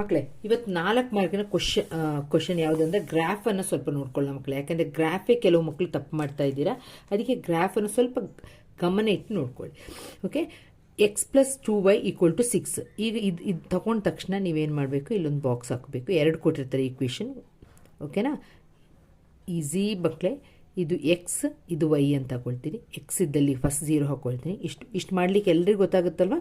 ಮಕ್ಕಳೇ ಇವತ್ತು ನಾಲ್ಕು ಮಾರ್ಕಿನ ಕ್ವಶನ್ ಕ್ವಶನ್ ಯಾವುದು ಅಂದರೆ ಗ್ರಾಫನ್ನು ಸ್ವಲ್ಪ ನೋಡ್ಕೊಳ್ಳೋಣ ಮಕ್ಕಳೇ ಯಾಕಂದರೆ ಗ್ರಾಫೇ ಕೆಲವು ಮಕ್ಕಳು ತಪ್ಪು ಮಾಡ್ತಾ ಇದ್ದೀರಾ. ಅದಕ್ಕೆ ಗ್ರಾಫನ್ನು ಸ್ವಲ್ಪ ಗಮನ ಇಟ್ಟು ನೋಡ್ಕೊಳ್ಳಿ. Okay x plus two y equal to six ಈಗ ಇದು ಇದು ತಗೊಂಡ ತಕ್ಷಣ ನೀವೇನು ಮಾಡಬೇಕು? ಇಲ್ಲೊಂದು ಬಾಕ್ಸ್ ಹಾಕಬೇಕು. ಎರಡು ಕೊಟ್ಟಿರ್ತಾರೆ ಈಕ್ವೇಷನ್ ಓಕೆನಾ ಈಸಿ ಮಕ್ಕಳೇ ಇದು ಎಕ್ಸ್ ಇದು ವೈ ಅಂತ ತಗೊಳ್ತೀನಿ. ಎಕ್ಸ್ ಇದ್ದಲ್ಲಿ ಫಸ್ಟ್ ಝೀರೋ ಹಾಕೊಳ್ತೀನಿ. ಇಷ್ಟು ಇಷ್ಟು ಮಾಡಲಿಕ್ಕೆ ಎಲ್ಲರಿಗೂ ಗೊತ್ತಾಗುತ್ತಲ್ವ?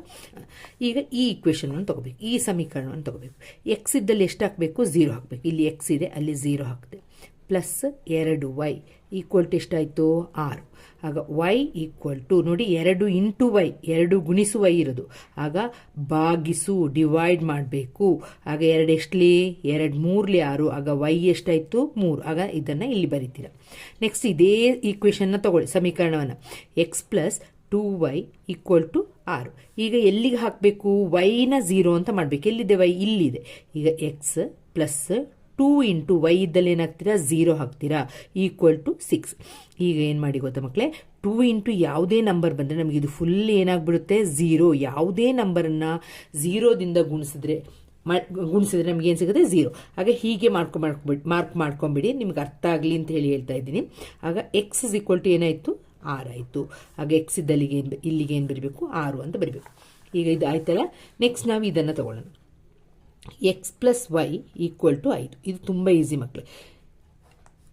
ಈಗ ಈ ಇಕ್ವೇಷನನ್ನು ತಗೋಬೇಕು. ಈ ಸಮೀಕರಣವನ್ನು ತಗೋಬೇಕು. ಎಕ್ಸ್ ಇದ್ದಲ್ಲಿ ಎಷ್ಟು ಹಾಕಬೇಕು? ಝೀರೋ ಹಾಕಬೇಕು. ಇಲ್ಲಿ ಎಕ್ಸ್ ಇದೆ, ಅಲ್ಲಿ ಝೀರೋ ಹಾಕಿದೆ. ಪ್ಲಸ್ ಎರಡು ವೈ ಈಕ್ವಲ್ ಟು ಎಷ್ಟಾಯಿತು? ಆರು. ಆಗ ವೈ ಈಕ್ವಲ್ ಟು, ನೋಡಿ, ಎರಡು ಇಂಟು ವೈ, ಎರಡು ಗುಣಿಸು ವೈ ಇರೋದು. ಆಗ ಬಾಗಿಸು ಡಿವೈಡ್ ಮಾಡಬೇಕು. ಆಗ ಎರಡು ಎಷ್ಟಲಿ? ಎರಡು ಮೂರ್ಲಿ ಆರು. ಆಗ ವೈ ಎಷ್ಟಾಯಿತು? ಮೂರು. ಆಗ ಇದನ್ನು ಇಲ್ಲಿ ಬರಿತೀರ. ನೆಕ್ಸ್ಟ್ ಇದೇ ಈಕ್ವೇಷನ್ನ ತಗೊಳ್ಳಿ, ಸಮೀಕರಣವನ್ನು. X plus two y equal to ಆರು. ಈಗ ಎಲ್ಲಿಗೆ ಹಾಕಬೇಕು? ವೈನ ಝೀರೋ ಅಂತ ಮಾಡಬೇಕು. ಎಲ್ಲಿದೆ ವೈ ಇಲ್ಲಿದೆ. ಈಗ x plus two into y ಇದ್ದಲ್ಲಿ ಏನಾಗ್ತೀರಾ? ಝೀರೋ ಹಾಕ್ತೀರಾ ಈಕ್ವಲ್ ಟು ಸಿಕ್ಸ್. ಈಗ ಏನು ಮಾಡಿ ಗೊತ್ತಾ ಮಕ್ಕಳೇ ಟೂ ಇಂಟು ಯಾವುದೇ ನಂಬರ್ ಬಂದರೆ ನಮಗೆ ಇದು ಫುಲ್ ಏನಾಗ್ಬಿಡುತ್ತೆ? ಝೀರೋ. ಯಾವುದೇ ನಂಬರನ್ನು ಝೀರೋದಿಂದ ಗುಣಿಸಿದ್ರೆ ಗುಣಿಸಿದ್ರೆ ನಮ್ಗೆ ಏನು ಸಿಗುತ್ತೆ? ಝೀರೋ. ಹಾಗೆ ಹೀಗೆ ಮಾಡ್ಕೊ ಮಾಡ್ಕೊಬಿಡಿ ಮಾರ್ಕ್ ಮಾಡ್ಕೊಂಬಿಡಿ. ನಿಮ್ಗೆ ಅರ್ಥ ಆಗಲಿ ಅಂತ ಹೇಳಿ ಹೇಳ್ತಾ ಇದ್ದೀನಿ. ಆಗ ಎಕ್ಸ್ ಇಸ್ ಈಕ್ವಲ್ ಟು ಏನಾಯಿತು? ಆರಾಯಿತು ಆಗ ಎಕ್ಸ್ ಇದ್ದಲ್ಲಿಗೆ ಏನು ಇಲ್ಲಿಗೆ ಏನು ಬರಬೇಕು? ಆರು ಅಂತ ಬರಬೇಕು. ಈಗ ಇದು ಆಯ್ತಲ್ಲ? ನೆಕ್ಸ್ಟ್ ನಾವು ಇದನ್ನು ತಗೊಳ್ಳೋಣ. X plus y equal to ಐದು ಇದು ತುಂಬ ಈಸಿ ಮಕ್ಕಳು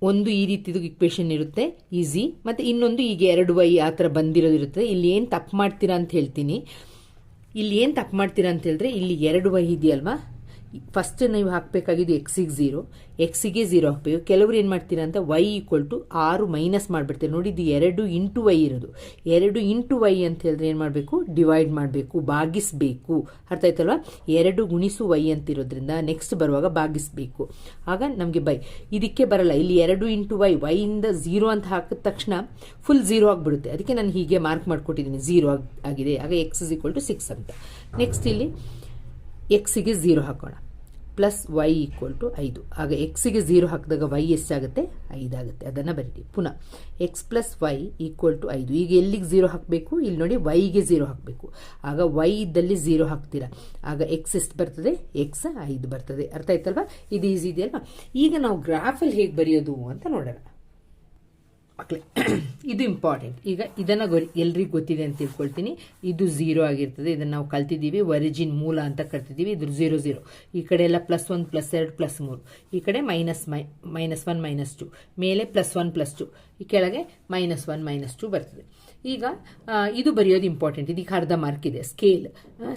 ಒಂದು ಈ ರೀತಿದು ಇಕ್ವೇಷನ್ ಇರುತ್ತೆ ಈಸಿ ಮತ್ತು ಇನ್ನೊಂದು ಈಗ ಎರಡು ವೈ ಆ ಥರ ಬಂದಿರೋದು ಇರುತ್ತೆ. ಇಲ್ಲಿ ಏನು ತಪ್ಪು ಮಾಡ್ತೀರಾ ಅಂತ ಹೇಳ್ತೀನಿ. ಇಲ್ಲಿ ಏನು ತಪ್ಪು ಮಾಡ್ತೀರಾ ಅಂತ ಹೇಳಿದ್ರೆ, ಇಲ್ಲಿ ಎರಡು ವೈ ಇದೆಯಲ್ವಾ? ಫಸ್ಟ್ ನೀವು ಹಾಕಬೇಕಾಗಿದ್ದು ಎಕ್ಸಿಗೆ ಝೀರೋ ಎಕ್ಸಿಗೆ ಝೀರೋ ಹಾಕಬೇಕು. ಕೆಲವರು ಏನು ಮಾಡ್ತೀರಾ ಅಂತ ವೈ ಈಕ್ವಲ್ ಟು ಆರು ಮೈನಸ್ ಮಾಡಿಬಿಡ್ತಾರೆ. ನೋಡಿ ಇದು ಎರಡು ಇಂಟು ವೈ ಇರೋದು. ಎರಡು ಇಂಟು ವೈ ಅಂತ ಹೇಳಿದ್ರೆ ಏನು ಮಾಡಬೇಕು? ಡಿವೈಡ್ ಮಾಡಬೇಕು, ಭಾಗಿಸಬೇಕು. ಅರ್ಥ ಆಯ್ತಲ್ವಾ? ಎರಡು ಗುಣಿಸು ವೈ ಅಂತ ಇರೋದ್ರಿಂದ ನೆಕ್ಸ್ಟ್ ಬರುವಾಗ ಭಾಗಿಸಬೇಕು. ಆಗ ನಮಗೆ ಬೈ. ಇದಕ್ಕೆ ಬರಲ್ಲ. ಇಲ್ಲಿ ಎರಡು ಇಂಟು ವೈ ವೈಯಿಂದ ಝೀರೋ ಅಂತ ಹಾಕಿದ ತಕ್ಷಣ ಫುಲ್ ಝೀರೋ ಆಗಿಬಿಡುತ್ತೆ. ಅದಕ್ಕೆ ನಾನು ಹೀಗೆ ಮಾರ್ಕ್ ಮಾಡಿಕೊಟ್ಟಿದ್ದೀನಿ. ಝೀರೋ ಆಗಿದೆ. ಆಗ x is equal to six ಅಂತ. ನೆಕ್ಸ್ಟ್ ಇಲ್ಲಿ ಎಕ್ಸಿಗೆ ಝೀರೋ ಹಾಕೋಣ. ಪ್ಲಸ್ ವೈ ಈಕ್ವಲ್ ಟು ಐದು. ಆಗ ಎಕ್ಸಿಗೆ ಝೀರೋ ಹಾಕಿದಾಗ ವೈ ಎಷ್ಟಾಗುತ್ತೆ? ಐದಾಗುತ್ತೆ ಅದನ್ನು ಬರೀರಿ. ಪುನಃ x plus y equal to ಐದು. ಈಗ ಎಲ್ಲಿಗೆ ಝೀರೋ ಹಾಕಬೇಕು? ಇಲ್ಲಿ ನೋಡಿ ವೈಗೆ ಝೀರೋ ಹಾಕಬೇಕು. ಆಗ ವೈ ಇದ್ದಲ್ಲಿ ಝೀರೋ ಹಾಕ್ತೀರಾ? ಆಗ ಎಕ್ಸ್ ಎಷ್ಟು ಬರ್ತದೆ? ಎಕ್ಸ್ ಐದು ಬರ್ತದೆ. ಅರ್ಥ ಆಯ್ತಲ್ವಾ? ಇದು ಈಸಿ ಇದೆಯಲ್ವಾ? ಈಗ ನಾವು ಗ್ರಾಫಲ್ಲಿ ಹೇಗೆ ಬರೆಯೋದು ಅಂತ ನೋಡೋಣ. ಮಕ್ಕಳೇ ಇದು ಇಂಪಾರ್ಟೆಂಟ್ ಈಗ ಇದನ್ನು ಗೊ, ಎಲ್ರಿಗೂ ಗೊತ್ತಿದೆ ಅಂತ ತಿಳ್ಕೊಳ್ತೀನಿ. ಇದು ಝೀರೋ ಆಗಿರ್ತದೆ. ಇದನ್ನು ನಾವು ಕಲ್ತಿದ್ದೀವಿ. ಒರಿಜಿನ್ ಮೂಲ ಅಂತ ಕಲ್ತಿದ್ದೀವಿ ಇದು ಝೀರೋ ಝೀರೋ ಈ ಕಡೆ ಎಲ್ಲ ಪ್ಲಸ್ ಒನ್ ಪ್ಲಸ್ ಎರಡು ಪ್ಲಸ್ ಮೂರು. ಈ ಕಡೆ ಮೈನಸ್ ಮೈ ಮೈನಸ್ ಒನ್ ಮೈನಸ್ ಟು ಮೇಲೆ ಪ್ಲಸ್ ಒನ್ ಪ್ಲಸ್ ಟು ಈ ಕೆಳಗೆ ಮೈನಸ್ ಒನ್ ಮೈನಸ್ ಟು ಬರ್ತದೆ. ಈಗ ಇದು ಬರೆಯೋದು ಇಂಪಾರ್ಟೆಂಟ್ ಇದಕ್ಕೆ ಅರ್ಧ ಮಾರ್ಕ್ ಇದೆ. ಸ್ಕೇಲ್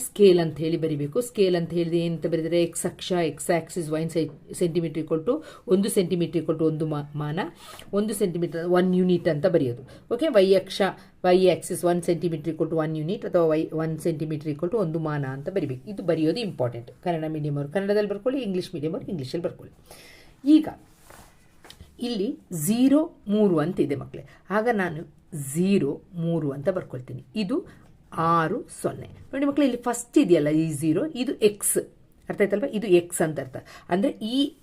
ಸ್ಕೇಲ್ ಅಂತ ಹೇಳಿ ಬರಿಬೇಕು. ಸ್ಕೇಲ್ ಅಂತ ಹೇಳಿದ್ರೆ ಏನಂತ ಬರೆದರೆ ಎಕ್ಸ್ ಅಕ್ಷ ಎಕ್ಸ್ ಆಕ್ಸಿಸ್ ವೈನ್ ಸೈ ಸೆಂಟಿಮೀಟರ್ ಕೊಟ್ಟು ಒಂದು ಸೆಂಟಿಮೀಟರ್ ಕೊಟ್ಟು ಒಂದು ಮಾನ. ಒಂದು ಸೆಂಟಿಮೀಟರ್ ಒನ್ ಯೂನಿಟ್ ಅಂತ ಬರೆಯೋದು. ಓಕೆ ವೈ ಅಕ್ಷ ವೈ ಆಕ್ಸಿಸ್ ಒನ್ ಸೆಂಟಿಮೀಟರ್ ಕೊಟ್ಟು ಒನ್ ಯೂನಿಟ್ ಅಥವಾ ವೈ ಒನ್ ಸೆಂಟಿಮೀಟರ್ ಕೊಟ್ಟು ಒಂದು ಮಾನ ಅಂತ ಬರಿಬೇಕು. ಇದು ಬರೆಯೋದು ಇಂಪಾರ್ಟೆಂಟ್ ಕನ್ನಡ ಮೀಡಿಯಮ್ ಅವರು ಕನ್ನಡದಲ್ಲಿ ಬರ್ಕೊಳ್ಳಿ ಇಂಗ್ಲೀಷ್ ಮೀಡಿಯಮ್ ಅವರು ಇಂಗ್ಲೀಷಲ್ಲಿ ಬರ್ಕೊಳ್ಳಿ. ಈಗ, ಇಲ್ಲಿ ಝೀರೋ ಮೂರು ಅಂತ ಇದೆ ಮಕ್ಕಳೇ ಆಗ ನಾನು ಝೀರೋ ಮೂರು ಅಂತ ಬರ್ಕೊಳ್ತೀನಿ. ಇದು ಆರು ಸೊನ್ನೆ. ನೋಡಿ ಮಕ್ಕಳು ಇಲ್ಲಿ ಫಸ್ಟ್ ಇದೆಯಲ್ಲ ಈ ಝೀರೋ? ಇದು ಎಕ್ಸ್ ಅರ್ಥ ಆಯ್ತಲ್ವ? ಇದು ಎಕ್ಸ್ ಅಂತ ಅರ್ಥ. ಅಂದರೆ ಈ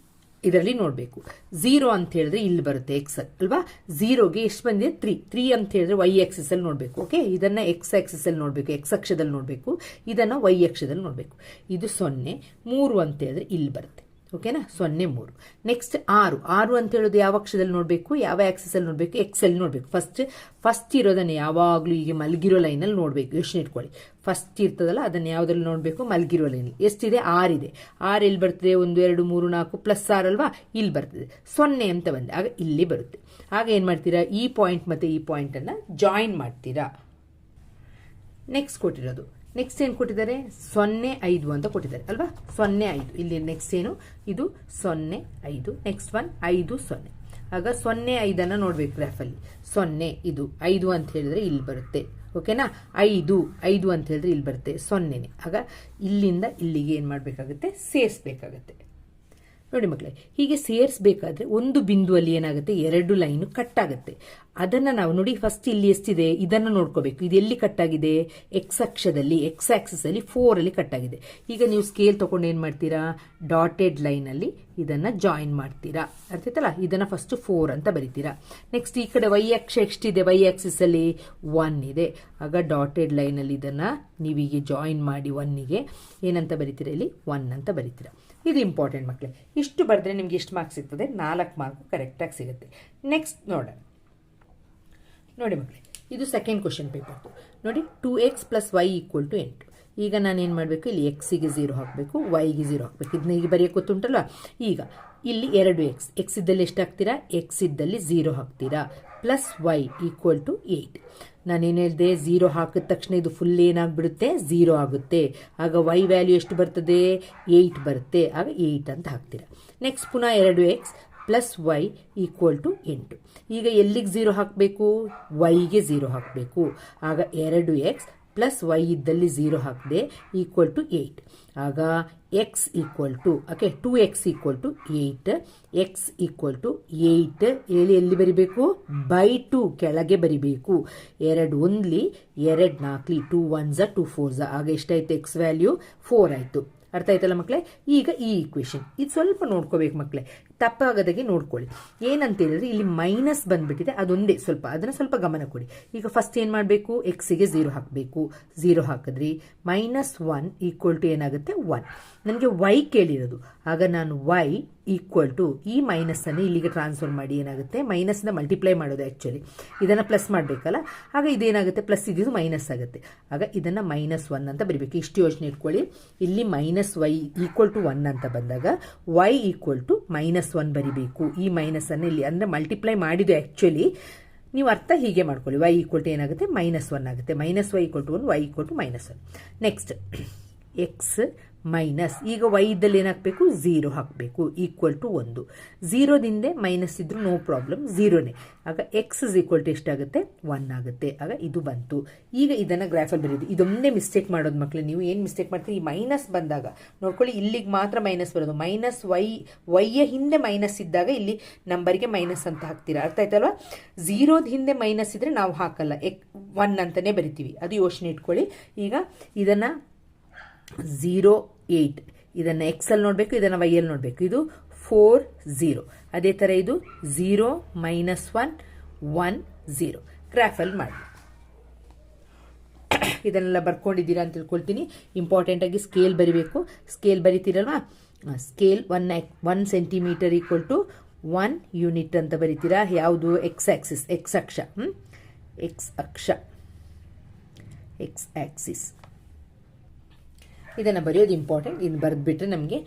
ಇದರಲ್ಲಿ ನೋಡಬೇಕು. ಝೀರೋ ಅಂತ ಹೇಳಿದ್ರೆ ಇಲ್ಲಿ ಬರುತ್ತೆ ಎಕ್ಸ್ ಅಲ್ವಾ? ಝೀರೋಗೆ ಎಷ್ಟು ಬಂದಿದೆ? ತ್ರೀ ತ್ರೀ ಅಂತ ಹೇಳಿದ್ರೆ ವೈ ಎಕ್ಸಸ್ ಅಲ್ಲಿ ನೋಡಬೇಕು ಓಕೆ ಇದನ್ನ ಎಕ್ಸ್ ಆಕ್ಸಿಸ್ ಅಲ್ಲಿ ನೋಡಬೇಕು ಎಕ್ಸ್ ಅಕ್ಷದಲ್ಲಿ ನೋಡಬೇಕು. ಇದನ್ನ ವೈ ಅಕ್ಷದಲ್ಲಿ ನೋಡಬೇಕು. ಇದು ಸೊನ್ನೆ. ಮೂರು ಅಂತ ಹೇಳಿದ್ರೆ ಇಲ್ಲಿ ಬರುತ್ತೆ. ಓಕೆನಾ? ಸೊನ್ನೆ ಮೂರು. ನೆಕ್ಸ್ಟ್ ಆರು. ಆರು ಅಂತ ಹೇಳೋದು ಯಾವ ಅಕ್ಷದಲ್ಲಿ ನೋಡಬೇಕು? ಯಾವ ಆಕ್ಸಿಸಲ್ಲಿ ನೋಡಬೇಕು? ಎಕ್ಸೆಲ್ ನೋಡಬೇಕು. ಫಸ್ಟ್ ಫಸ್ಟ್ ಇರೋದನ್ನು ಯಾವಾಗಲೂ ಈಗ ಮಲಗಿರೋ ಲೈನಲ್ಲಿ ನೋಡಬೇಕು. ಯೋಚನೆ ಇಟ್ಕೊಳ್ಳಿ. ಫಸ್ಟ್ ಇರ್ತದಲ್ಲ, ಅದನ್ನು ಯಾವುದ್ರಲ್ಲಿ ನೋಡಬೇಕು? ಮಲಗಿರೋ ಲೈನ್ ಎಷ್ಟಿದೆ? ಆರಿದೆ. ಆರು ಎಲ್ಲಿ ಬರ್ತದೆ? ಒಂದು, ಎರಡು, ಮೂರು, ನಾಲ್ಕು ಪ್ಲಸ್ ಆರ್ ಅಲ್ವಾ? ಇಲ್ಲಿ ಬರ್ತದೆ. ಸೊನ್ನೆ ಅಂತ ಬಂದೆ. ಆಗ ಇಲ್ಲಿ ಬರುತ್ತೆ. ಆಗ ಏನು ಮಾಡ್ತೀರಾ? ಈ ಪಾಯಿಂಟ್ ಮತ್ತು ಈ ಪಾಯಿಂಟನ್ನು ಜಾಯಿನ್ ಮಾಡ್ತೀರಾ. ನೆಕ್ಸ್ಟ್ ಕೊಟ್ಟಿರೋದು ನೆಕ್ಸ್ಟ್ ಏನು ಕೊಟ್ಟಿದ್ದಾರೆ? ಸೊನ್ನೆ ಐದು ಅಂತ ಕೊಟ್ಟಿದ್ದಾರೆ, ಅಲ್ವಾ? ಸೊನ್ನೆ ಐದು. ಇಲ್ಲಿ ನೆಕ್ಸ್ಟ್ ಏನು? ಇದು ಸೊನ್ನೆ ಐದು. ನೆಕ್ಸ್ಟ್ ಒನ್ ಐದು ಸೊನ್ನೆ. ಆಗ ಸೊನ್ನೆ ಐದನ್ನು ನೋಡ್ಬೇಕು ಗ್ರಾಫಲ್ಲಿ ಸೊನ್ನೆ, ಇದು ಐದು ಅಂತ ಹೇಳಿದ್ರೆ ಇಲ್ಲಿ ಬರುತ್ತೆ. ಓಕೆನಾ? ಐದು ಐದು ಅಂತ ಹೇಳಿದ್ರೆ ಇಲ್ಲಿ ಬರುತ್ತೆ. ಸೊನ್ನೆನೆ. ಆಗ ಇಲ್ಲಿಂದ ಇಲ್ಲಿಗೆ ಏನು ಮಾಡಬೇಕಾಗುತ್ತೆ? ಸೇರಿಸ್ಬೇಕಾಗತ್ತೆ. ನೋಡಿ ಮಕ್ಕಳೇ ಹೀಗೆ ಸೇರಿಸಬೇಕಾದ್ರೆ ಒಂದು ಬಿಂದುವಲ್ಲಿ ಏನಾಗುತ್ತೆ? ಎರಡು ಲೈನು ಕಟ್ ಆಗುತ್ತೆ ಅದನ್ನು ನಾವು ನೋಡಿ ಫಸ್ಟ್ ಇಲ್ಲಿ ಎಷ್ಟಿದೆ? ಇದನ್ನು ನೋಡ್ಕೋಬೇಕು. ಇದು ಎಲ್ಲಿ ಕಟ್ಟಾಗಿದೆ? ಎಕ್ಸ್ ಅಕ್ಷದಲ್ಲಿ ಎಕ್ಸ್ ಆಕ್ಸಿಸಲ್ಲಿ ಫೋರಲ್ಲಿ ಕಟ್ಟಾಗಿದೆ. ಈಗ ನೀವು ಸ್ಕೇಲ್ ತೊಗೊಂಡು ಏನು ಮಾಡ್ತೀರಾ? ಡಾಟೆಡ್ ಲೈನಲ್ಲಿ ಇದನ್ನು ಜಾಯಿನ್ ಮಾಡ್ತೀರಾ. ಅರ್ಥ ಆಯ್ತಲ್ಲ ಇದನ್ನು ಫಸ್ಟ್ ಫೋರ್ ಅಂತ ಬರೀತೀರಾ. ನೆಕ್ಸ್ಟ್ ಈ ಕಡೆ ವೈ ಅಕ್ಷ ಎಷ್ಟಿದೆ? ವೈ ಆಕ್ಸಿಸಲ್ಲಿ ಒನ್ ಇದೆ. ಆಗ ಡಾಟೆಡ್ ಲೈನಲ್ಲಿ ಇದನ್ನು ನೀವೀಗೆ ಜಾಯಿನ್ ಮಾಡಿ ಒನ್ನಿಗೆ ಏನಂತ ಬರೀತೀರಾ ಇಲ್ಲಿ? ಒನ್ ಅಂತ ಬರಿತೀರಾ. ಇದು ಇಂಪಾರ್ಟೆಂಟ್ ಮಕ್ಕಳೇ ಇಷ್ಟು ಬರೆದ್ರೆ ನಿಮ್ಗೆ ಎಷ್ಟು ಮಾರ್ಕ್ಸ್ ಸಿಗ್ತದೆ. ನಾಲ್ಕು ಮಾರ್ಕ್ ಕರೆಕ್ಟಾಗಿ ಸಿಗುತ್ತೆ. ನೆಕ್ಸ್ಟ್ ನೋಡೋಣ. ನೋಡಿ ಮಕ್ಕಳೇ ಇದು ಸೆಕೆಂಡ್ ಕ್ವಶನ್ ಪೇಪರ್ ನೋಡಿ two x plus y equal to ಎಂಟು. ಈಗ ನಾನು ಏನು ಮಾಡಬೇಕು? ಇಲ್ಲಿ ಎಕ್ಸಿಗೆ ಝೀರೋ ಹಾಕಬೇಕು ವೈಗೆ ಝೀರೋ ಹಾಕಬೇಕು. ಇದನ್ನ ಈಗ ಬರೆಯೋಕೆ ಗೊತ್ತುಂಟಲ್ವ? ಈಗ, ಇಲ್ಲಿ ಎರಡು ಎಕ್ಸ್ ಎಕ್ಸ್ ಇದ್ದಲ್ಲಿ ಎಷ್ಟು ಹಾಕ್ತೀರಾ ಎಕ್ಸ್ ಇದ್ದಲ್ಲಿ ಝೀರೋ ಹಾಕ್ತೀರಾ? Plus y equal to eight ನಾನೇನು ಹೇಳಿದೆ? ಝೀರೋ ಹಾಕಿದ ತಕ್ಷಣ ಇದು ಫುಲ್ ಏನಾಗ್ಬಿಡುತ್ತೆ? ಝೀರೋ ಆಗುತ್ತೆ. ಆಗ ವೈ ವ್ಯಾಲ್ಯೂ ಎಷ್ಟು ಬರ್ತದೆ? ಏಯ್ಟ್ ಬರುತ್ತೆ. ಆಗ ಏಯ್ಟ್ ಅಂತ ಹಾಕ್ತೀರಾ. ನೆಕ್ಸ್ಟ್ ಪುನಃ ಎರಡು x plus y equal to ಎಂಟು. ಈಗ ಎಲ್ಲಿಗೆ ಝೀರೋ ಹಾಕಬೇಕು? ವೈಗೆ ಝೀರೋ ಹಾಕಬೇಕು. ಆಗ ಎರಡು ಎಕ್ಸ್ ಪ್ಲಸ್ ವೈ ಇದ್ದಲ್ಲಿ ಝೀರೋ ಹಾಕಿದೆ ಈಕ್ವಲ್ ಟು ಏಯ್ಟ್ ಆಗ x equal to okay two x equal to eight x equal to eight ಹೇಳಿ ಎಲ್ಲಿ ಬರಿಬೇಕು? ಬೈ ಟು ಕೆಳಗೆ ಬರಿಬೇಕು. ಎರಡು ಒಂದ್ಲಿ ಎರಡು ನಾಲ್ಕಲಿ ಟೂ ಒನ್ಸ ಟೂ ಫೋರ್ಸ ಆಗ ಎಷ್ಟಾಯ್ತು ಎಕ್ಸ್ ವ್ಯಾಲ್ಯೂ ಫೋರ್ ಆಯಿತು. ಅರ್ಥ ಆಯ್ತಲ್ಲ ಮಕ್ಕಳೇ ಈಗ ಈ ಈಕ್ವೇಷನ್ ಇದು ಸ್ವಲ್ಪ ನೋಡ್ಕೋಬೇಕು ಮಕ್ಕಳೇ ತಪ್ಪಾಗದಾಗೆ ನೋಡ್ಕೊಳ್ಳಿ. ಏನಂತ ಹೇಳಿದ್ರೆ ಇಲ್ಲಿ ಮೈನಸ್ ಬಂದ್ಬಿಟ್ಟಿದೆ, ಅದೊಂದೇ ಸ್ವಲ್ಪ. ಅದನ್ನು ಸ್ವಲ್ಪ ಗಮನ ಕೊಡಿ. ಈಗ ಫಸ್ಟ್ ಏನು ಮಾಡಬೇಕು? ಎಕ್ಸಿಗೆ ಝೀರೋ ಹಾಕಬೇಕು. ಝೀರೋ ಹಾಕಿದ್ರಿ. ಮೈನಸ್ ಒನ್ ಈಕ್ವಲ್ ಟು ಏನಾಗುತ್ತೆ? ಒನ್ ನನಗೆ ವೈ ಕೇಳಿರೋದು. ಆಗ ನಾನು ವೈ ಈಕ್ವಲ್ ಟು ಈ ಮೈನಸ್ಸನ್ನು ಇಲ್ಲಿಗೆ ಟ್ರಾನ್ಸ್ಫರ್ ಮಾಡಿ ಏನಾಗುತ್ತೆ? ಮೈನಸ್ನ ಮಲ್ಟಿಪ್ಲೈ ಮಾಡೋದು ಆ್ಯಕ್ಚುಲಿ ಇದನ್ನು ಪ್ಲಸ್ ಮಾಡಬೇಕಲ್ಲ? ಆಗ ಇದೇನಾಗುತ್ತೆ? ಪ್ಲಸ್ ಇದ್ದು ಮೈನಸ್ ಆಗುತ್ತೆ. ಆಗ ಇದನ್ನು ಮೈನಸ್ ಒನ್ ಅಂತ ಬರೀಬೇಕು. ಇಷ್ಟು ಯೋಚನೆ ಇಟ್ಕೊಳ್ಳಿ. ಇಲ್ಲಿ minus y equal to one ಅಂತ ಬಂದಾಗ y equal to minus one ಬರಿಬೇಕು. ಈ ಮೈನಸನ್ನು ಇಲ್ಲಿ ಅಂದರೆ ಮಲ್ಟಿಪ್ಲೈ ಮಾಡಿದ್ದು ಆ್ಯಕ್ಚುಲಿ ನೀವು ಅರ್ಥ ಹೀಗೆ ಮಾಡ್ಕೊಳ್ಳಿ. ವೈ ಈಕ್ವಲ್ ಟು ಏನಾಗುತ್ತೆ? ಮೈನಸ್ ಒನ್ ಆಗುತ್ತೆ. Minus Y equal to one Y equal to minus one next X minus. ಈಗ ವೈ ಇದ್ದಲ್ಲಿ ಏನಾಗಬೇಕು? ಝೀರೋ ಹಾಕಬೇಕು. ಈಕ್ವಲ್ ಟು ಒಂದು. ಝೀರೋದಿಂದ ಮೈನಸ್ ಇದ್ರೂ ನೋ ಪ್ರಾಬ್ಲಮ್ ಝೀರೋನೇ ಆಗ ಎಕ್ಸ್ ಇಸ್ ಈಕ್ವಲ್ ಟು ಎಷ್ಟಾಗುತ್ತೆ? ಒನ್ ಆಗುತ್ತೆ. ಆಗ ಇದು ಬಂತು. ಈಗ ಇದನ್ನು ಗ್ರಾಫಲ್ಲಿ ಬರೀದು ಇದೊಂದೇ ಮಿಸ್ಟೇಕ್ ಮಾಡೋದು ಮಕ್ಕಳು ನೀವು ಏನು ಮಿಸ್ಟೇಕ್ ಮಾಡ್ತೀರಿ? ಈ ಮೈನಸ್ ಬಂದಾಗ. ನೋಡ್ಕೊಳ್ಳಿ, ಇಲ್ಲಿಗೆ ಮಾತ್ರ ಮೈನಸ್ ಬರೋದು. ಮೈನಸ್ ವೈ ವೈಯ ಹಿಂದೆ ಮೈನಸ್ ಇದ್ದಾಗ ಇಲ್ಲಿ ನಂಬರಿಗೆ ಮೈನಸ್ ಅಂತ ಹಾಕ್ತೀರಾ? ಅರ್ಥ ಆಯ್ತಲ್ವಾ? ಝೀರೋದ ಹಿಂದೆ ಮೈನಸ್ ಇದ್ರೆ ನಾವು ಹಾಕಲ್ಲ. ಎಕ್ ಒನ್ ಅಂತಲೇ ಬರಿತೀವಿ. ಅದು ಯೋಚನೆ ಇಟ್ಕೊಳ್ಳಿ. ಈಗ ಇದನ್ನು ಝೀರೋ ಏಯ್ಟ್ ಇದನ್ನು ಎಕ್ಸಲ್ಲಿ ನೋಡಬೇಕು, ಇದನ್ನು ವೈಯಲ್ಲಿ ನೋಡಬೇಕು. ಇದು ಫೋರ್ ಝೀರೋ ಅದೇ ಥರ ಇದು zero minus one one zero ಕ್ರಾಫಲ್ ಮಾಡಿ ಇದನ್ನೆಲ್ಲ ಬರ್ಕೊಂಡಿದ್ದೀರಾ ಅಂತ ತಿಳ್ಕೊಳ್ತೀನಿ. ಇಂಪಾರ್ಟೆಂಟಾಗಿ ಸ್ಕೇಲ್ ಬರಿಬೇಕು. Scale ಬರಿತೀರಲ್ವಾ? Scale one one centimetre equal to one unit ಅಂತ ಬರಿತೀರಾ? ಯಾವುದು? ಎಕ್ಸ್ ಆಕ್ಸಿಸ್ ಎಕ್ಸ್ ಅಕ್ಷ. ಎಕ್ಸ್ ಅಕ್ಷ. ಎಕ್ಸ್ ಆಕ್ಸಿಸ್ ಇದನ್ನು ಬರೆಯೋದು ಇಂಪಾರ್ಟೆಂಟ್ ಇನ್ನು ಬರೆದ್ಬಿಟ್ರೆ ನಮಗೆ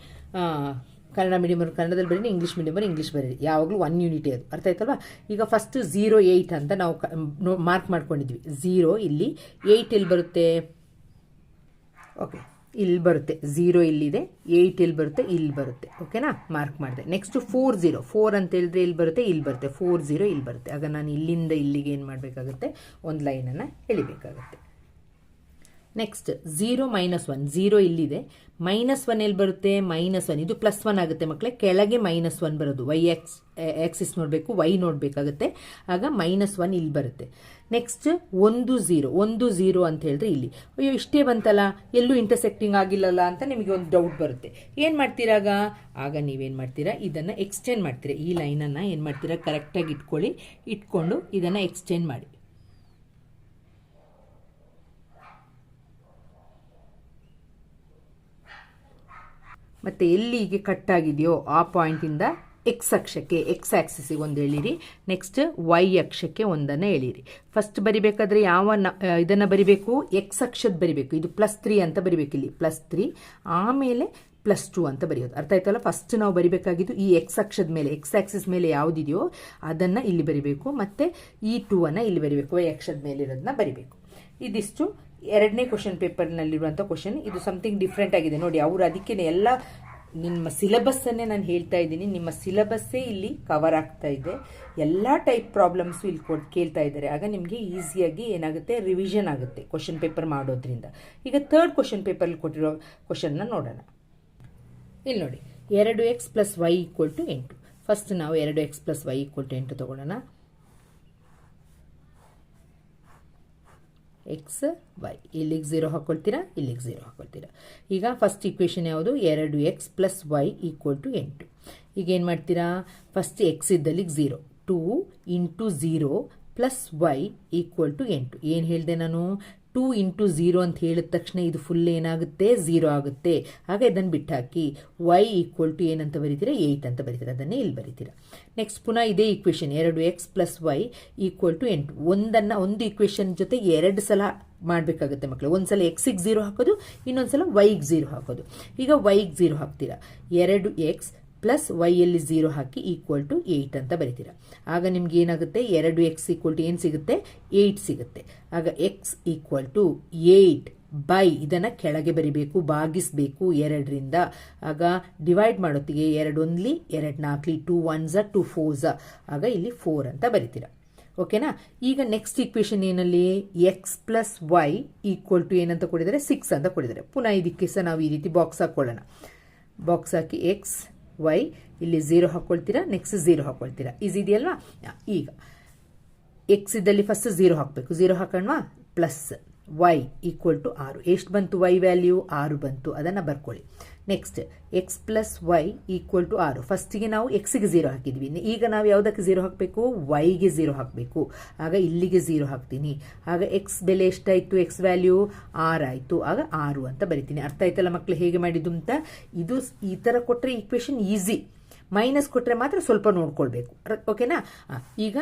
ಕನ್ನಡ ಮೀಡಿಯಮ್ ಕನ್ನಡದಲ್ಲಿ ಬರೀ ಇಂಗ್ಲೀಷ್ ಮೀಡಿಯಮ್ ಇಂಗ್ಲೀಷ್ ಬರೀರಿ. ಯಾವಾಗಲೂ ಒನ್ ಯೂನಿಟಿ ಅದು. ಅರ್ಥ ಆಯ್ತಲ್ವಾ? ಈಗ ಫಸ್ಟ್ ಝೀರೋ ಏಯ್ಟ್ ಅಂತ ನಾವು ಮಾರ್ಕ್ ಮಾಡ್ಕೊಂಡಿದ್ವಿ. ಝೀರೋ ಇಲ್ಲಿ ಏಯ್ಟ್ ಎಲ್ಲಿ ಬರುತ್ತೆ? ಓಕೆ ಇಲ್ಲಿ ಬರುತ್ತೆ. ಝೀರೋ ಇಲ್ಲಿದೆ. ಏಯ್ಟ್ ಇಲ್ಲಿ ಬರುತ್ತೆ? ಇಲ್ಲಿ ಬರುತ್ತೆ. ಓಕೆನಾ ಮಾರ್ಕ್ ಮಾಡಿದೆ. ನೆಕ್ಸ್ಟ್ ಫೋರ್ ಝೀರೋ ಫೋರ್ ಅಂತ ಹೇಳಿದ್ರೆ ಇಲ್ಲಿ ಬರುತ್ತೆ? ಇಲ್ಲಿ ಬರುತ್ತೆ. ಫೋರ್ ಝೀರೋ ಇಲ್ಲಿ ಬರುತ್ತೆ. ಆಗ ನಾನು ಇಲ್ಲಿಂದ ಇಲ್ಲಿಗೆ ಏನು ಮಾಡಬೇಕಾಗುತ್ತೆ? ಒಂದು ಲೈನನ್ನು ಎಳಿಬೇಕಾಗುತ್ತೆ. Next zero minus one zero ಇಲ್ಲಿದೆ. ಮೈನಸ್ ಒನ್ ಎಲ್ಲಿ ಬರುತ್ತೆ? ಮೈನಸ್ ಒನ್ ಇದು ಪ್ಲಸ್ ಒನ್ ಆಗುತ್ತೆ ಮಕ್ಕಳೇ. ಕೆಳಗೆ ಮೈನಸ್ ಒನ್ ಬರೋದು. ವೈ ಎಕ್ಸ್ ಎಕ್ಸಿಸ್ ನೋಡಬೇಕು ವೈ ನೋಡಬೇಕಾಗುತ್ತೆ. ಆಗ ಮೈನಸ್ ಒನ್ ಇಲ್ಲಿ ಬರುತ್ತೆ. ನೆಕ್ಸ್ಟ್ ಒಂದು ಝೀರೋ ಒಂದು ಝೀರೋ ಅಂತ ಹೇಳಿದ್ರೆ ಇಲ್ಲಿ. ಅಯ್ಯೋ, ಇಷ್ಟೇ ಬಂತಲ್ಲ. ಎಲ್ಲೂ ಇಂಟರ್ಸೆಕ್ಟಿಂಗ್ ಆಗಿಲ್ಲಲ್ಲ ಅಂತ ನಿಮಗೆ ಒಂದು ಡೌಟ್ ಬರುತ್ತೆ. ಏನು ಮಾಡ್ತೀರಾಗ ಆಗ? ನೀವೇನು ಮಾಡ್ತೀರಾ? ಇದನ್ನು ಎಕ್ಸ್ಟೆಂಡ್ ಮಾಡ್ತೀರಾ. ಈ ಲೈನನ್ನು ಏನು ಮಾಡ್ತೀರಾ? ಕರೆಕ್ಟಾಗಿ ಇಟ್ಕೊಳ್ಳಿ. ಇಟ್ಕೊಂಡು ಇದನ್ನು ಎಕ್ಸ್ಟೆಂಡ್ ಮಾಡಿ. ಮತ್ತು ಎಲ್ಲಿಗೆ ಕಟ್ ಆಗಿದೆಯೋ ಆ ಪಾಯಿಂಟಿಂದ ಎಕ್ಸ್ ಅಕ್ಷಕ್ಕೆ ಎಕ್ಸ್ ಆಕ್ಸಿಸಿಗೆ ಒಂದು ಎಳೀರಿ. ನೆಕ್ಸ್ಟ್ ವೈ ಅಕ್ಷಕ್ಕೆ ಒಂದನ್ನು ಎಳೀರಿ. ಫಸ್ಟ್ ಬರಿಬೇಕಾದ್ರೆ ಯಾವ ನ ಇದನ್ನು ಬರಿಬೇಕು? ಎಕ್ಸ್ ಅಕ್ಷದ ಬರಿಬೇಕು. ಇದು ಪ್ಲಸ್ ತ್ರೀ ಅಂತ ಬರಿಬೇಕು ಇಲ್ಲಿ. ಪ್ಲಸ್ ತ್ರೀ ಆಮೇಲೆ ಪ್ಲಸ್ ಟು ಅಂತ ಬರೆಯೋದು. ಅರ್ಥ ಆಯ್ತಲ್ಲ? ಫಸ್ಟ್ ನಾವು ಬರಿಬೇಕಾಗಿದ್ದು ಈ ಎಕ್ಸ್ ಅಕ್ಷದ ಮೇಲೆ ಎಕ್ಸ್ ಆಕ್ಸಿಸ್ ಮೇಲೆ ಯಾವುದಿದೆಯೋ ಅದನ್ನು ಇಲ್ಲಿ ಬರಿಬೇಕು. ಮತ್ತು ಈ ಟೂ ಅನ್ನು ಇಲ್ಲಿ ಬರಿಬೇಕು. ವೈ ಅಕ್ಷದ ಮೇಲೆ ಇರೋದನ್ನ ಬರಿಬೇಕು. ಇದಿಷ್ಟು ಎರಡನೇ ಕ್ವಶನ್ ಪೇಪರ್ನಲ್ಲಿರುವಂಥ ಕ್ವಶನ್ ಇದು ಸಮಥಿಂಗ್ ಡಿಫ್ರೆಂಟ್ ಆಗಿದೆ. ನೋಡಿ, ಅವರು ಅದಕ್ಕೆ ಎಲ್ಲ ನಿಮ್ಮ ಸಿಲೆಬಸ್ಸನ್ನೇ ನಾನು ಹೇಳ್ತಾ ಇದ್ದೀನಿ. ನಿಮ್ಮ ಸಿಲೆಬಸ್ಸೇ ಇಲ್ಲಿ ಕವರ್ ಆಗ್ತಾ ಇದೆ. ಎಲ್ಲ ಟೈಪ್ ಪ್ರಾಬ್ಲಮ್ಸು ಇಲ್ಲಿ ಕೊಟ್ಟು ಕೇಳ್ತಾ ಇದ್ದಾರೆ. ಆಗ ನಿಮಗೆ ಈಸಿಯಾಗಿ ಏನಾಗುತ್ತೆ? ರಿವಿಷನ್ ಆಗುತ್ತೆ ಕ್ವಶನ್ ಪೇಪರ್ ಮಾಡೋದ್ರಿಂದ. ಈಗ ಥರ್ಡ್ ಕ್ವಶನ್ ಪೇಪರಲ್ಲಿ ಕೊಟ್ಟಿರೋ ಕ್ವಶನ್ನ ನೋಡೋಣ. ಇಲ್ಲಿ ನೋಡಿ, ಎರಡು x plus y equal to ಎಂಟು. ಫಸ್ಟ್ ನಾವು ಎರಡು x plus y equal to ಎಂಟು ತೊಗೊಳ್ಳೋಣ. ಎಕ್ಸ್ ವೈ ಇಲ್ಲಿಗೆ ಝೀರೋ ಹಾಕ್ಕೊಳ್ತೀರಾ ಇಲ್ಲಿಗೆ ಝೀರೋ ಹಾಕ್ಕೊಳ್ತೀರಾ ಈಗ ಫಸ್ಟ್ ಇಕ್ವೇಷನ್ ಯಾವುದು? ಎರಡು x plus y equal to ಎಂಟು. ಈಗ ಏನು ಮಾಡ್ತೀರಾ? First X ಇದ್ದಲ್ಲಿಗೆ zero two into zero plus y equal to ಎಂಟು. ಏನು ಹೇಳಿದೆ ನಾನು? ಟೂ ಇಂಟು ಝೀರೋ ಅಂತ ಹೇಳಿದ ತಕ್ಷಣ ಇದು ಫುಲ್ ಏನಾಗುತ್ತೆ? ಝೀರೋ ಆಗುತ್ತೆ. ಹಾಗೆ ಇದನ್ನು ಬಿಟ್ಟಾಕಿ ವೈ ಈಕ್ವಲ್ ಟು ಏನಂತ ಬರೀತೀರಾ? ಏಯ್ಟ್ ಅಂತ ಬರೀತೀರಾ? ಅದನ್ನೇ ಇಲ್ಲಿ ಬರೀತೀರಾ. ನೆಕ್ಸ್ಟ್ ಪುನಃ ಇದೇ ಈಕ್ವೇಷನ್ ಎರಡು x plus y equal to ಎಂಟು. ಒಂದನ್ನು, ಒಂದು ಈಕ್ವೇಷನ್ ಜೊತೆ ಎರಡು ಸಲ ಮಾಡಬೇಕಾಗುತ್ತೆ ಮಕ್ಕಳು ಒಂದು ಸಲ ಎಕ್ಸಿಗೆ ಝೀರೋ ಹಾಕೋದು ಇನ್ನೊಂದು ಸಲ ವೈಗೆ ಝೀರೋ ಹಾಕೋದು. ಈಗ ವೈಗೆ ಝೀರೋ ಹಾಕ್ತೀರಾ? ಎರಡು ಎಕ್ಸ್ ಪ್ಲಸ್ ವೈಯಲ್ಲಿ ಝೀರೋ ಹಾಕಿ ಈಕ್ವಲ್ ಟು ಏಯ್ಟ್ ಅಂತ ಬರಿತೀರಾ. ಆಗ ನಿಮ್ಗೆ ಏನಾಗುತ್ತೆ? ಎರಡು ಎಕ್ಸ್ ಈಕ್ವಲ್ ಟು ಏನು ಸಿಗುತ್ತೆ? ಏಯ್ಟ್ ಸಿಗುತ್ತೆ. ಆಗ x equal to eight by ಇದನ್ನು ಕೆಳಗೆ ಬರಿಬೇಕು, ಭಾಗಿಸಬೇಕು ಎರಡರಿಂದ. ಆಗ ಡಿವೈಡ್ ಮಾಡೋತ್ತಿಗೆ ಎರಡು ಒಂದ್ಲಿ, ಎರಡು ನಾಲ್ಕಲಿ ಟೂ ಒನ್ಸ ಟೂ ಫೋರ್ಸ ಆಗ ಇಲ್ಲಿ ಫೋರ್ ಅಂತ ಬರಿತೀರಾ. ಓಕೆನಾ ಈಗ ನೆಕ್ಸ್ಟ್ ಈಕ್ವೇಷನ್ ಏನಲ್ಲಿ? X plus y equal to ಏನಂತ ಕೊಡಿದರೆ ಸಿಕ್ಸ್ ಅಂತ ಕೊಡಿದರೆ. ಪುನಃ ಇದಕ್ಕೆ ಸಹ ನಾವು ಈ ರೀತಿ ಬಾಕ್ಸ್ ಹಾಕ್ಕೊಳ್ಳೋಣ ಬಾಕ್ಸ್ ಹಾಕಿ ಎಕ್ಸ್ ವೈ ಇಲ್ಲಿ ಝೀರೋ ಹಾಕೊಳ್ತೀರಾ? ನೆಕ್ಸ್ಟ್ ಝೀರೋ ಹಾಕೊಳ್ತೀರಾ? ಇದೆಯಲ್ವಾ? ಈಗ. ಎಕ್ಸ್ ಇದ್ದಲ್ಲಿ ಫಸ್ಟ್ ಝೀರೋ ಹಾಕಬೇಕು. ಝೀರೋ ಹಾಕೋಣವಾ? ಪ್ಲಸ್ ವೈ ಈಕ್ವಲ್ ಟು ಆರು. ಎಷ್ಟು ಬಂತು ವೈ ವ್ಯಾಲ್ಯೂ ಆರು ಬಂತು. ಅದನ್ನು ಬರ್ಕೊಳ್ಳಿ. Next x plus y equal to ಆರು ಫಸ್ಟಿಗೆ ನಾವು ಎಕ್ಸ್ಗೆ ಝೀರೋ ಹಾಕಿದ್ವಿ. ಈಗ ನಾವು ಯಾವುದಕ್ಕೆ ಝೀರೋ ಹಾಕಬೇಕು? ವೈಗೆ ಜೀರೋ ಹಾಕಬೇಕು. ಆಗ ಇಲ್ಲಿಗೆ ಝೀರೋ ಹಾಕ್ತೀನಿ. ಆಗ ಎಕ್ಸ್ ಬೆಲೆ ಎಷ್ಟಾಯಿತು? ಎಕ್ಸ್ ವ್ಯಾಲ್ಯೂ ಆರ್ ಆಯಿತು. ಆಗ ಆರು ಅಂತ ಬರಿತೀನಿ. ಅರ್ಥ ಆಯ್ತಲ್ಲ ಮಕ್ಕಳು ಹೇಗೆ ಮಾಡಿದ್ದು ಅಂತ? ಇದು ಈ ಥರ ಕೊಟ್ಟರೆ ಈಕ್ವೇಷನ್ ಈಸಿ ಮೈನಸ್ ಕೊಟ್ಟರೆ ಮಾತ್ರ ಸ್ವಲ್ಪ ನೋಡ್ಕೊಳ್ಬೇಕು. ಓಕೆನಾ ಈಗ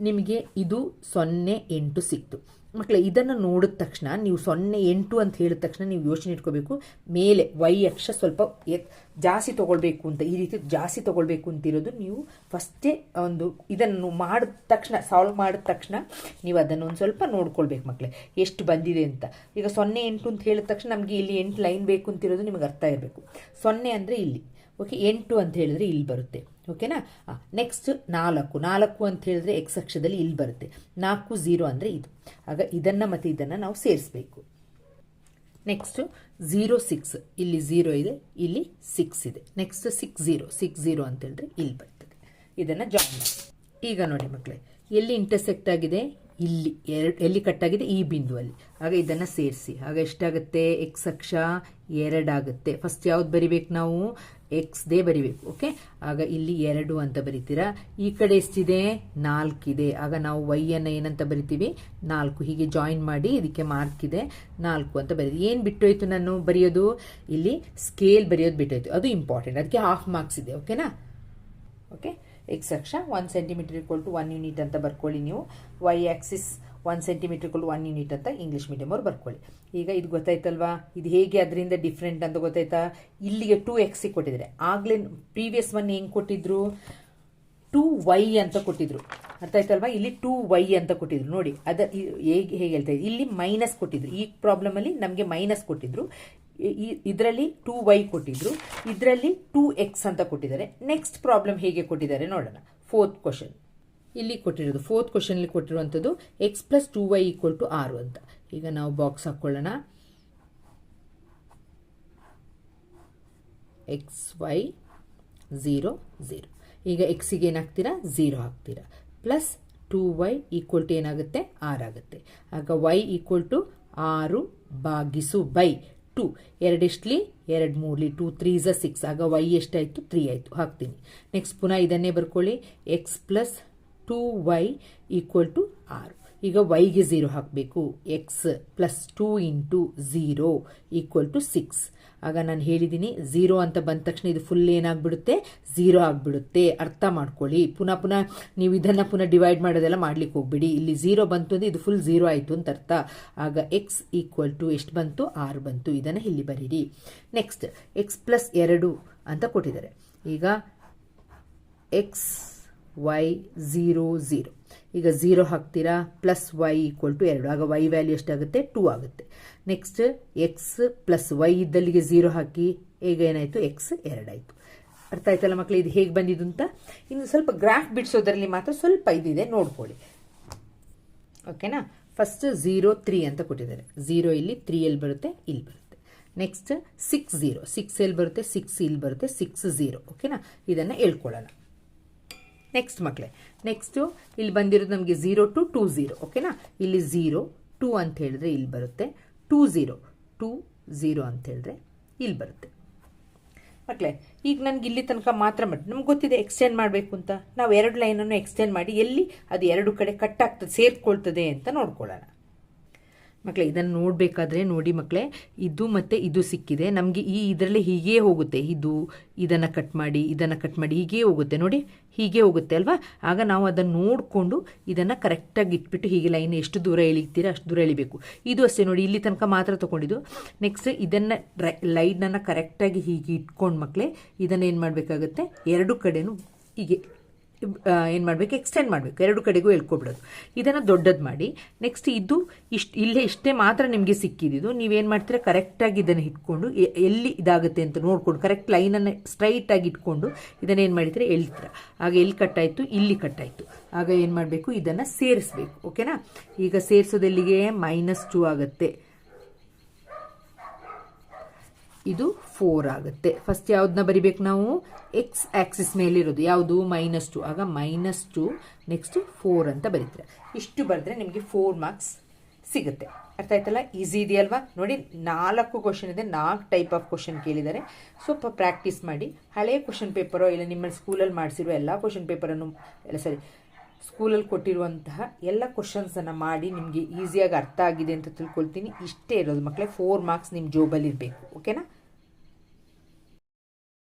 ನಿಮಗೆ ಇದು ಸೊನ್ನೆ ಎಂಟು ಸಿಕ್ತು. ಮಕ್ಕಳೇ ಇದನ್ನು ನೋಡಿದ ತಕ್ಷಣ, ನೀವು ಸೊನ್ನೆ ಎಂಟು ಅಂತ ಹೇಳಿದ ತಕ್ಷಣ ನೀವು ಯೋಚನೆ ಇಟ್ಕೋಬೇಕು, ಮೇಲೆ ವೈ ಅಕ್ಷ ಸ್ವಲ್ಪ ಜಾಸ್ತಿ ತೊಗೊಳ್ಬೇಕು ಅಂತ, ಈ ರೀತಿ ಜಾಸ್ತಿ ತೊಗೊಳ್ಬೇಕು ಅಂತಿರೋದು ನೀವು ಫಸ್ಟೇ ಒಂದು ಇದನ್ನು ಮಾಡಿದ ತಕ್ಷಣ ಸಾಲ್ವ್ ಮಾಡಿದ ತಕ್ಷಣ ನೀವು ಅದನ್ನು ಒಂದು ಸ್ವಲ್ಪ ನೋಡ್ಕೊಳ್ಬೇಕು ಮಕ್ಕಳೇ ಎಷ್ಟು ಬಂದಿದೆ ಅಂತ. ಈಗ ಸೊನ್ನೆ ಎಂಟು ಅಂತ ಹೇಳಿದ ತಕ್ಷಣ ನಮಗೆ ಇಲ್ಲಿ ಎಂಟು ಲೈನ್ ಬೇಕು ಅಂತಿರೋದು ನಿಮಗೆ ಅರ್ಥ ಇರಬೇಕು. ಸೊನ್ನೆ ಅಂದರೆ ಇಲ್ಲಿ ಓಕೆ ಎಂಟು ಅಂತ ಹೇಳಿದ್ರೆ ಇಲ್ಲಿ ಬರುತ್ತೆ. ಓಕೆನಾ? ನೆಕ್ಸ್ಟ್ ನಾಲ್ಕು. ನಾಲ್ಕು ಅಂತ ಹೇಳಿದ್ರೆ ಎಕ್ಸ್ ಅಕ್ಷದಲ್ಲಿ ಇಲ್ಲಿ ಬರುತ್ತೆ. ನಾಲ್ಕು ಝೀರೋ ಅಂದರೆ ಇದು. ಆಗ ಇದನ್ನು ಮತ್ತು ಇದನ್ನು ನಾವು ಸೇರಿಸಬೇಕು. ನೆಕ್ಸ್ಟು ಝೀರೋ ಸಿಕ್ಸ್ ಇಲ್ಲಿ ಝೀರೋ ಇದೆ, ಇಲ್ಲಿ ಸಿಕ್ಸ್ ಇದೆ. Next six zero six zero ಅಂತ ಹೇಳಿದ್ರೆ ಇಲ್ಲಿ ಬರ್ತದೆ. ಇದನ್ನು ಜಾಯಿನ್ ಮಾಡಿ ಈಗ ನೋಡಿ ಮಕ್ಕಳೇ ಎಲ್ಲಿ ಇಂಟರ್ಸೆಕ್ಟ್ ಆಗಿದೆ? ಇಲ್ಲಿ, ಎರಡು, ಎಲ್ಲಿ ಕಟ್ಟಾಗಿದೆ ಈ ಬಿಂದುವಲ್ಲಿ. ಆಗ ಇದನ್ನು ಸೇರಿಸಿ. ಆಗ ಎಷ್ಟಾಗುತ್ತೆ? ಎಕ್ಸ್ ಅಕ್ಷ ಎರಡಾಗುತ್ತೆ ಫಸ್ಟ್ ಯಾವ್ದು ಬರಿಬೇಕು ನಾವು? ಎಕ್ಸ್ ದೇ ಬರಿಬೇಕು ಓಕೆ ಆಗ ಇಲ್ಲಿ ಎರಡು ಅಂತ ಬರಿತೀರಾ? ಈ ಕಡೆ ಎಷ್ಟಿದೆ? ನಾಲ್ಕಿದೆ. ಆಗ ನಾವು ವೈ ಅನ್ನ ಏನಂತ ಬರಿತೀವಿ? ನಾಲ್ಕು. ಹೀಗೆ ಜಾಯಿನ್ ಮಾಡಿ ಇದಕ್ಕೆ ಮಾರ್ಕ್ ಇದೆ. ನಾಲ್ಕು ಅಂತ ಬರೀ ಏನು ಬಿಟ್ಟೋಯ್ತು ನಾನು ಬರೆಯೋದು? ಇಲ್ಲಿ ಸ್ಕೇಲ್ ಬರೆಯೋದು ಬಿಟ್ಟೋಯ್ತು. ಅದು ಇಂಪಾರ್ಟೆಂಟ್ ಅದಕ್ಕೆ ಹಾಫ್ ಮಾರ್ಕ್ಸ್ ಇದೆ ಓಕೆನಾ ಓಕೆ ಎಕ್ಸ್ ಅಕ್ಷ one centimetre equal to one unit ಅಂತ ಬರ್ಕೊಳ್ಳಿ ನೀವು. ವೈ ಆಕ್ಸಿಸ್ ಒನ್ ಸೆಂಟಿಮೀಟ್ರ್ಗಳು ಒನ್ ಯೂನಿಟ್ ಅಂತ ಇಂಗ್ಲೀಷ್ ಮೀಡಿಯಮ್ ಅವ್ರು ಬರ್ಕೊಳ್ಳಿ. ಈಗ ಇದು ಗೊತ್ತಾಯ್ತಲ್ವಾ? ಇದು ಹೇಗೆ ಅದರಿಂದ ಡಿಫ್ರೆಂಟ್ ಅಂತ ಗೊತ್ತಾಯ್ತಾ? ಇಲ್ಲಿಗೆ ಟೂ ಎಕ್ಸಿಗೆ ಕೊಟ್ಟಿದ್ದಾರೆ. ಆಗಲೇ ಪ್ರೀವಿಯಸ್ ಒನ್ ಹೆಂಗೆ ಕೊಟ್ಟಿದ್ರು? ಟೂ ವೈ ಅಂತ ಕೊಟ್ಟಿದ್ರು. ಅರ್ಥ ಆಯ್ತಲ್ವಾ? ಇಲ್ಲಿ ಟೂ ವೈ ಅಂತ ಕೊಟ್ಟಿದ್ರು. ನೋಡಿ, ಅದ ಹೇಗೆ ಹೇಗೆ ಹೇಳ್ತಾ ಇಲ್ಲಿ ಮೈನಸ್ ಕೊಟ್ಟಿದ್ರು. ಈ ಪ್ರಾಬ್ಲಮಲ್ಲಿ ನಮಗೆ ಮೈನಸ್ ಕೊಟ್ಟಿದ್ರು. ಇದರಲ್ಲಿ ಟೂ ವೈ ಕೊಟ್ಟಿದ್ರು. ಇದರಲ್ಲಿ ಟೂ ಎಕ್ಸ್ ಅಂತ ಕೊಟ್ಟಿದ್ದಾರೆ. ನೆಕ್ಸ್ಟ್ ಪ್ರಾಬ್ಲಮ್ ಹೇಗೆ ಕೊಟ್ಟಿದ್ದಾರೆ ನೋಡೋಣ. ಫೋರ್ತ್ ಕ್ವಶನ್ ಇಲ್ಲಿ ಕೊಟ್ಟಿರೋದು ಫೋರ್ತ್ ಕ್ವಶನಲ್ಲಿ ಕೊಟ್ಟಿರುವಂಥದ್ದು x plus two y equal to ಆರು ಅಂತ. ಈಗ ನಾವು ಬಾಕ್ಸ್ ಹಾಕ್ಕೊಳ್ಳೋಣ ಎಕ್ಸ್ ವೈ ಝೀರೋ ಝೀರೋ ಈಗ ಎಕ್ಸಿಗೆ ಏನಾಗ್ತೀರಾ? ಝೀರೋ ಹಾಕ್ತೀರಾ. Plus two y equal to ಏನಾಗುತ್ತೆ? ಆರಾಗುತ್ತೆ ಆಗ ವೈ ಈಕ್ವಲ್ ಟು ಆರು ಬಾಗಿಸು ಬೈ ಟು ಎರಡೆಷ್ಟ್ಲಿ ಎರಡು ಮೂರ್ಲಿ ಟೂ ತ್ರೀ ಝ ಸಿಕ್ಸ್ ಆಗ ವೈ ಎಷ್ಟಾಯಿತು? ತ್ರೀ ಆಯಿತು. ಹಾಕ್ತೀನಿ. ನೆಕ್ಸ್ಟ್ ಪುನಃ ಇದನ್ನೇ ಬರ್ಕೊಳ್ಳಿ. X plus two y equal to ಆರು. ಈಗ ವೈಗೆ ಝೀರೋ ಹಾಕಬೇಕು. X plus two into zero equal to six ಆಗ ನಾನು ಹೇಳಿದ್ದೀನಿ ಝೀರೋ ಅಂತ ಬಂದ ತಕ್ಷಣ ಇದು ಫುಲ್ ಏನಾಗ್ಬಿಡುತ್ತೆ? ಝೀರೋ ಆಗಿಬಿಡುತ್ತೆ. ಅರ್ಥ ಮಾಡ್ಕೊಳ್ಳಿ. ಪುನಃ ಪುನಃ ನೀವು ಇದನ್ನು ಪುನಃ ಡಿವೈಡ್ ಮಾಡೋದೆಲ್ಲ ಮಾಡ್ಲಿಕ್ಕೆ ಹೋಗ್ಬಿಡಿ. ಇಲ್ಲಿ ಝೀರೋ ಬಂತು ಅಂದರೆ ಇದು ಫುಲ್ ಝೀರೋ ಆಯಿತು ಅಂತ ಅರ್ಥ. ಆಗ ಎಕ್ಸ್ ಈಕ್ವಲ್ ಟು ಎಷ್ಟು ಬಂತು? ಆರು ಬಂತು. ಇದನ್ನು ಇಲ್ಲಿ ಬರೀರಿ. ನೆಕ್ಸ್ಟ್ ಎಕ್ಸ್ ಪ್ಲಸ್ ಎರಡು ಅಂತ ಕೊಟ್ಟಿದ್ದಾರೆ. ಈಗ ಎಕ್ಸ್ ವೈ ಝೀರೋ ಝೀರೋ ಈಗ ಝೀರೋ ಹಾಕ್ತೀರಾ ಪ್ಲಸ್ ವೈ ಈಕ್ವಲ್ ಟು ಎರಡು. ಆಗ ವೈ ವ್ಯಾಲ್ಯೂ ಎಷ್ಟಾಗುತ್ತೆ? ಟೂ ಆಗುತ್ತೆ. ನೆಕ್ಸ್ಟ್ ಎಕ್ಸ್ ಪ್ಲಸ್ ವೈ ಇದ್ದಲ್ಲಿಗೆ ಝೀರೋ ಹಾಕಿ, ಈಗ ಏನಾಯಿತು? ಎಕ್ಸ್ ಎರಡಾಯಿತು. ಅರ್ಥ ಆಯ್ತಲ್ಲ ಮಕ್ಕಳು ಇದು ಹೇಗೆ ಬಂದಿದ್ದು ಅಂತ? ಇನ್ನು ಸ್ವಲ್ಪ ಗ್ರಾಫ್ ಬಿಡಿಸೋದ್ರಲ್ಲಿ ಮಾತ್ರ ಸ್ವಲ್ಪ ಇದಿದೆ, ನೋಡ್ಕೊಳ್ಳಿ. ಓಕೆನಾ ಫಸ್ಟ್ ಝೀರೋ ತ್ರೀ ಅಂತ ಕೊಟ್ಟಿದ್ದಾರೆ. ಝೀರೋ ಇಲ್ಲಿ ತ್ರೀ ಎಲ್ಲಿ ಬರುತ್ತೆ? ಇಲ್ಲಿ ಬರುತ್ತೆ. ನೆಕ್ಸ್ಟ್ ಸಿಕ್ಸ್ ಝೀರೋ ಸಿಕ್ಸ್ ಎಲ್ಲಿ ಬರುತ್ತೆ? ಸಿಕ್ಸ್ ಇಲ್ಲಿ ಬರುತ್ತೆ. ಸಿಕ್ಸ್ ಝೀರೋ ಓಕೆನಾ ಇದನ್ನು ಹೇಳ್ಕೊಳ್ಳೋಣ. ನೆಕ್ಸ್ಟ್ ಮಕ್ಕಳೇ ನೆಕ್ಸ್ಟು ಇಲ್ಲಿ ಬಂದಿರೋದು ನಮಗೆ ಝೀರೋ ಟು ಟೂ ಝೀರೋ ಓಕೆನಾ ಇಲ್ಲಿ ಝೀರೋ ಟೂ ಅಂತ ಹೇಳಿದ್ರೆ ಇಲ್ಲಿ ಬರುತ್ತೆ. ಟೂ ಝೀರೋ ಟೂ ಝೀರೋ ಅಂತ ಹೇಳಿದ್ರೆ ಇಲ್ಲಿ ಬರುತ್ತೆ. ಮಕ್ಕಳೇ ಈಗ ನನಗೆ ಇಲ್ಲಿ ತನಕ ಮಾತ್ರ ಮಾಡಿ ನಮ್ಗೆ ಗೊತ್ತಿದೆ ಎಕ್ಸ್ಟೆಂಡ್ ಮಾಡಬೇಕು ಅಂತ. ನಾವು ಎರಡು ಲೈನನ್ನು ಎಕ್ಸ್ಟೆಂಡ್ ಮಾಡಿ ಎಲ್ಲಿ ಅದು ಎರಡು ಕಡೆ ಕಟ್ ಆಗ್ತದೆ, ಸೇರ್ಕೊಳ್ತದೆ ಅಂತ ನೋಡ್ಕೊಳ್ಳೋಣ. ಮಕ್ಕಳೇ ಇದನ್ನು ನೋಡಬೇಕಾದ್ರೆ ನೋಡಿ ಮಕ್ಕಳೇ ಇದು ಮತ್ತು ಇದು ಸಿಕ್ಕಿದೆ. ನಮಗೆ ಈ ಇದರಲ್ಲಿ ಹೀಗೇ ಹೋಗುತ್ತೆ. ಇದು, ಇದನ್ನು ಕಟ್ ಮಾಡಿ, ಇದನ್ನು ಕಟ್ ಮಾಡಿ, ಹೀಗೆ ಹೋಗುತ್ತೆ. ನೋಡಿ, ಹೀಗೆ ಹೋಗುತ್ತೆ ಅಲ್ವಾ? ಆಗ ನಾವು ಅದನ್ನು ನೋಡಿಕೊಂಡು ಇದನ್ನು ಕರೆಕ್ಟಾಗಿ ಇಟ್ಬಿಟ್ಟು ಹೀಗೆ ಲೈನ್ ಎಷ್ಟು ದೂರ ಎಳಿತೀರ ಅಷ್ಟು ದೂರ ಎಳಿಬೇಕು. ಇದು ಅಷ್ಟೇ ನೋಡಿ, ಇಲ್ಲಿ ತನಕ ಮಾತ್ರ ತೊಗೊಂಡಿದ್ದು. ನೆಕ್ಸ್ಟ್ ಇದನ್ನು ಲೈನನ್ನು ಕರೆಕ್ಟಾಗಿ ಹೀಗೆ ಇಟ್ಕೊಂಡು ಮಕ್ಕಳೇ ಇದನ್ನು ಏನು ಮಾಡಬೇಕಾಗುತ್ತೆ? ಎರಡು ಕಡೆನೂ ಹೀಗೆ ಏನು ಮಾಡಬೇಕು? ಎಕ್ಸ್ಟೆಂಡ್ ಮಾಡಬೇಕು. ಎರಡು ಕಡೆಗೂ ಎಳ್ಕೊಬಿಡೋದು. ಇದನ್ನು ದೊಡ್ಡದು ಮಾಡಿ ನೆಕ್ಸ್ಟ್ ಇದು ಇಷ್ಟು, ಇಲ್ಲೇ ಇಷ್ಟೇ ಮಾತ್ರ ನಿಮಗೆ ಸಿಕ್ಕಿದ್ದು. ನೀವೇನು ಮಾಡ್ತೀರಾ? ಕರೆಕ್ಟಾಗಿ ಇದನ್ನು ಇಟ್ಕೊಂಡು ಎಲ್ಲಿ ಇದಾಗುತ್ತೆ ಅಂತ ನೋಡ್ಕೊಂಡು ಕರೆಕ್ಟ್ ಲೈನನ್ನು ಸ್ಟ್ರೈಟಾಗಿ ಇಟ್ಕೊಂಡು ಇದನ್ನು ಏನು ಮಾಡಿದರೆ ಎಳ್ತೀರ. ಆಗ ಎಲ್ಲಿ ಕಟ್ಟಾಯಿತು ಇಲ್ಲಿ ಕಟ್ಟಾಯಿತು ಆಗ ಏನು ಮಾಡಬೇಕು? ಇದನ್ನು ಸೇರಿಸ್ಬೇಕು. ಓಕೆನಾ ಈಗ ಸೇರಿಸೋದೆಲ್ಲಿಗೆ? ಮೈನಸ್ ಟೂ ಆಗುತ್ತೆ. ಇದು ಫೋರ್ ಆಗುತ್ತೆ. ಫಸ್ಟ್ ಯಾವ್ದನ್ನ ಬರಿಬೇಕು ನಾವು? ಎಕ್ಸ್ ಆಕ್ಸಿಸ್ ಮೇಲಿರೋದು ಯಾವುದು? ಮೈನಸ್ ಟು ಆಗ ಮೈನಸ್ ಟು ನೆಕ್ಸ್ಟ್ ಫೋರ್ ಅಂತ ಬರೀತೀರ. ಇಷ್ಟು ಬರೆದ್ರೆ ನಿಮಗೆ ಫೋರ್ ಮಾರ್ಕ್ಸ್ ಸಿಗುತ್ತೆ. ಅರ್ಥ ಆಯ್ತಲ್ಲ? ಈಸಿ ಇದೆಯಲ್ವಾ? ನೋಡಿ, ನಾಲ್ಕು ಕ್ವಶನ್ ಇದೆ. ನಾಲ್ಕು ಟೈಪ್ ಆಫ್ ಕ್ವಶನ್ ಕೇಳಿದ್ದಾರೆ. ಸ್ವಲ್ಪ ಪ್ರಾಕ್ಟೀಸ್ ಮಾಡಿ. ಹಳೆಯ ಕ್ವಶನ್ ಪೇಪರೋ ಇಲ್ಲ ನಿಮ್ಮ ಸ್ಕೂಲಲ್ಲಿ ಮಾಡಿಸಿರೋ ಎಲ್ಲ ಕ್ವಶನ್ ಪೇಪರನ್ನು ಎಲ್ಲ ಸರಿ ಸ್ಕೂಲಲ್ಲಿ ಕೊಟ್ಟಿರುವಂತಹ ಎಲ್ಲ ಕ್ವಶನ್ಸನ್ನು ಮಾಡಿ ನಿಮಗೆ ಈಸಿಯಾಗಿ ಅರ್ಥ ಆಗಿದೆ ಅಂತ ತಿಳ್ಕೊಳ್ತೀನಿ. ಇಷ್ಟೇ ಇರೋದು. ಮಕ್ಕಳೇ ಫೋರ್ ಮಾರ್ಕ್ಸ್ ನಿಮ್ಮ ಜೋಬಲ್ಲಿರಬೇಕು ಓಕೆನಾ